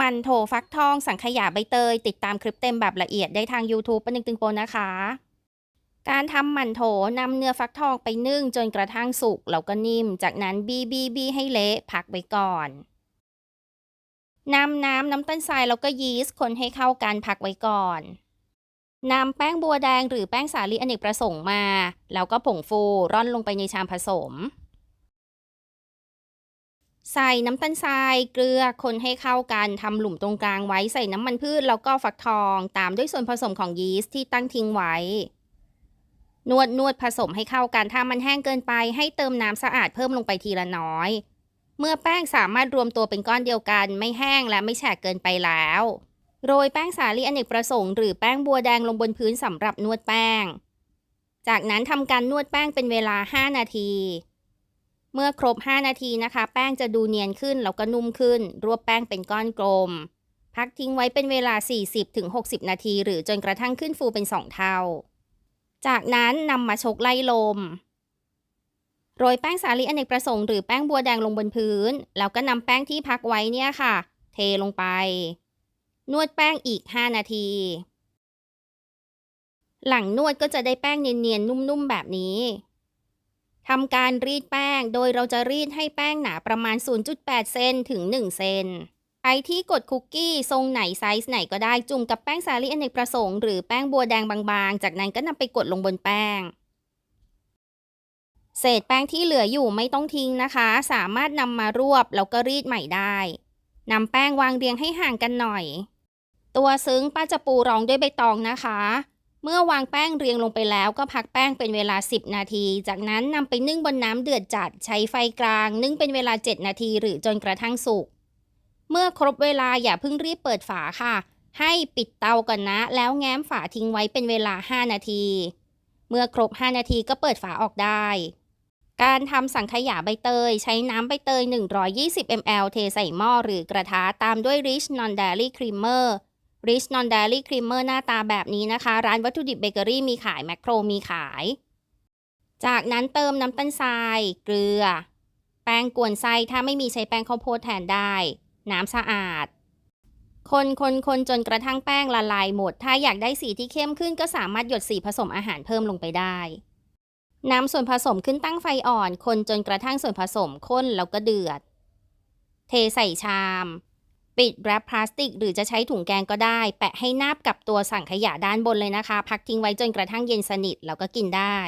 มันโถฟักทองสังขยาใบเตย ติดตามคลิปเต็มแบบละเอียดได้ทาง YouTube ปนึงตึงโปนนะคะ การทำมันโถนำเนื้อฟักทองไปนึ่งจนกระทั่งสุกแล้วก็นิ่ม จากนั้นบีบีบีให้เละพักไว้ก่อนนำน้ำน้ำตาลทรายแล้วก็ยีสต์คนให้เข้ากันพักไว้ก่อนนำแป้งบัวแดงหรือแป้งสาลีอเนกประสงค์มา แล้วก็ผงฟูร่อนลงไปในชามผสม ใส่น้ำตาลทรายเกลือคนให้เข้ากันทำหลุมตรงกลางไว้ใส่น้ำมันพืชแล้วก็ฟักทองตามด้วยส่วนผสมของยีสต์ที่ตั้งทิ้งไว้ นวดนวดผสมให้เข้ากันถ้ามันแห้งเกินไป ให้เติมน้ำสะอาดเพิ่มลงไปทีละน้อย เมื่อแป้งสามารถรวมตัวเป็นก้อนเดียวกัน ไม่แห้งและไม่แฉกเกินไปแล้ว โรยแป้งสาลีอเนกประสงค์หรือแป้งบัวแดงลงบนพื้นสำหรับนวดแป้ง จากนั้นทำการนวดแป้งเป็นเวลา 5 นาที เมื่อครบ 5 นาทีนะคะ แป้งจะดูเนียนขึ้นแล้วก็นุ่มขึ้น รวบแป้งเป็นก้อนกลม พักทิ้งไว้เป็นเวลา 40-60 นาที หรือจนกระทั่งขึ้นฟูเป็น 2 เท่า จากนั้นนำมาชกไล่ลม โรยแป้งสาลีอเนกประสงค์หรือแป้งบัวแดงลงบนพื้น แล้วก็นำแป้งที่พักไว้เนี่ยค่ะ เทลงไป นวดแป้งอีก 5 นาที หลังนวดก็จะได้แป้งเนียนๆนุ่มๆแบบนี้ ทำการรีดแป้ง โดยเราจะรีดให้แป้งหนาประมาณ 0.8 เซนถึง 1 เซนใช้ที่กดคุกกี้ทรงไหนไซส์ไหนก็ได้จุ่มกับแป้งสาลีอเนกประสงค์หรือแป้งบัวแดงบางๆ จากนั้นก็นำไปกดลงบนแป้ง เศษแป้งที่เหลืออยู่ไม่ต้องทิ้งนะคะ สามารถนำมารวบแล้วก็รีดใหม่ได้นำแป้งวางเรียงให้ห่างกันหน่อย ตัวซึ้งป้าจะปูรองด้วยใบตองนะคะ เมื่อวางแป้งเรียงลงไปแล้วก็พักแป้งเป็นเวลา 10 นาที จากนั้นนำไปนึ่งบนน้ำเดือดจัดใช้ไฟกลาง นึ่งเป็นเวลา 7 นาที หรือจนกระทั่งสุก เมื่อครบเวลาอย่าเพิ่งรีบเปิดฝาค่ะ ให้ปิดเตาก่อนนะ แล้วแง้มฝาทิ้งไว้เป็นเวลา 5 นาที เมื่อครบ 5 นาทีก็เปิดฝาออกได้ การทำสังขยาใบเตย ใช้น้ำใบเตย 120 ml เทใส่หม้อหรือกระทะตามด้วย Rich Non Dairy Creamer Rich Non Dairy Creamer หน้าตาแบบนี้นะคะ ร้านวัตถุดิบเบเกอรี่มีขาย แมคโครมีขาย จากนั้นเติมน้ำตาลทราย เกลือ แป้งกวนไส้ถ้าไม่มีใช้แป้งข้าวโพดแทนได้ น้ำสะอาด คนคนคนจนกระทั่งแป้งละลายหมด ถ้าอยากได้สีที่เข้มขึ้นก็สามารถหยดสีผสมอาหารเพิ่มลงไปได้นำส่วนผสมขึ้นตั้งไฟอ่อน คนจนกระทั่งส่วนผสมข้นแล้วก็เดือด เทใส่ชาม ปิดแรปพลาสติก หรือจะใช้ถุงแกงก็ได้ แปะให้นาบกับตัวสั่งขยะด้านบนเลยนะคะ พักทิ้งไว้จนกระทั่งเย็นสนิทแล้วก็กินได้